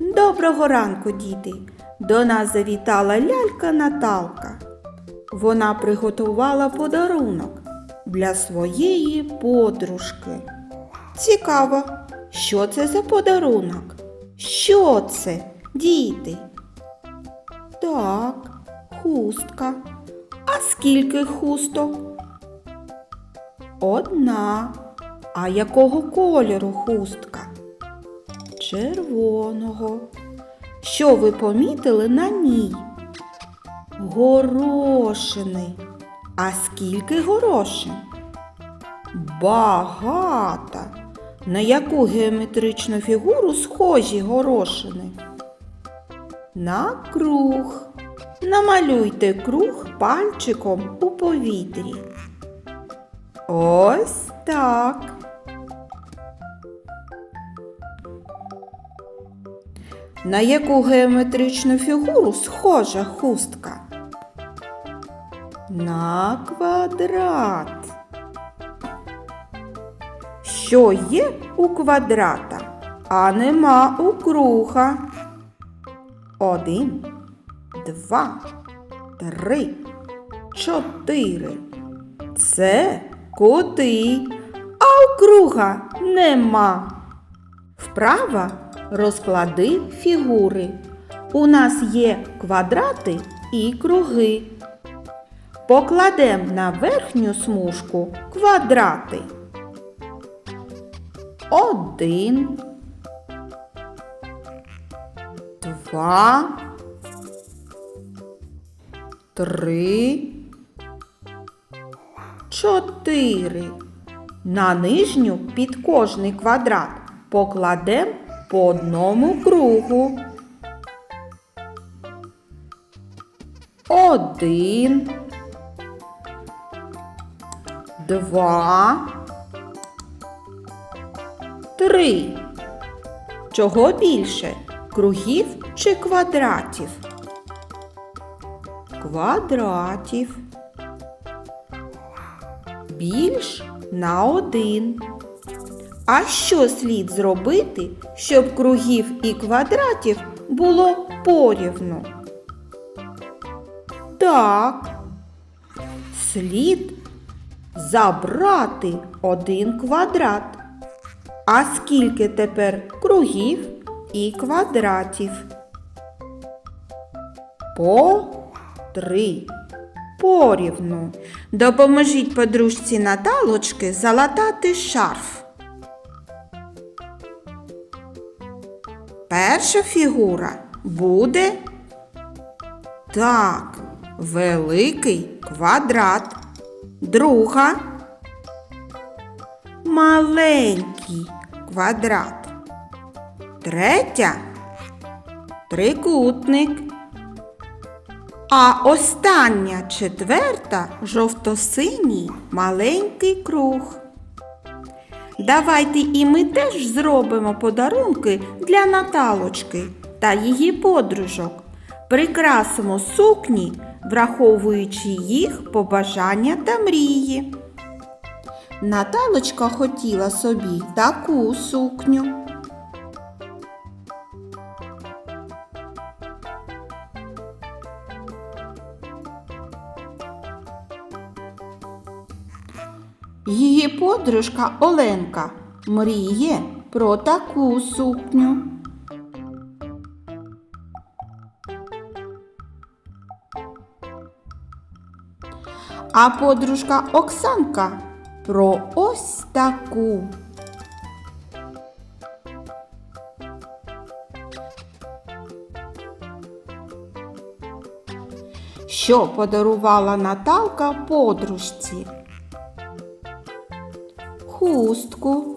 Доброго ранку, діти! До нас завітала лялька Наталка. Вона приготувала подарунок для своєї подружки. Цікаво, що це за подарунок? Що це, діти? Так, хустка. А скільки хусток? Одна. А якого кольору хустка? Червоного. Що ви помітили на ній? Горошини. А скільки горошин? Багато. На яку геометричну фігуру схожі горошини? На круг. Намалюйте круг пальчиком у повітрі. Ось так. На яку геометричну фігуру схожа хустка? На квадрат. Що є у квадрата, а нема у круга? Один, два, три, чотири. Це кути, а у круга нема. Вправо розклади фігури. У нас є квадрати і круги. Покладемо на верхню смужку квадрати. Один. Два. Три. Чотири. На нижню під кожний квадрат покладемо по одному кругу. Один. Два. Три. Чого більше? Кругів чи квадратів? Квадратів. Більш на один. А що слід зробити, щоб кругів і квадратів було порівну? Так, слід забрати один квадрат. А скільки тепер кругів і квадратів? По три. Порівну. Допоможіть подружці Наталочки залатати шарф. Перша фігура буде так, великий квадрат. Друга маленький квадрат. Третя трикутник. А остання четверта жовто-синій маленький круг. Давайте і ми теж зробимо подарунки для Наталочки та її подружок. Прикрасимо сукні, враховуючи їх побажання та мрії. Наталочка хотіла собі таку сукню. Її подружка Оленка мріє про таку сукню. А подружка Оксанка про ось таку. Що подарувала Наталка подружці? Хустку.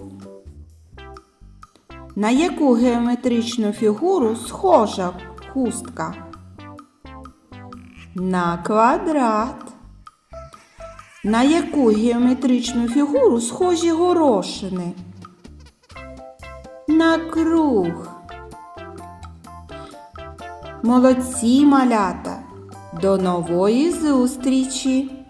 На яку геометричну фігуру схожа хустка? На квадрат. На яку геометричну фігуру схожі горошини? На круг. Молодці малята. До нової зустрічі!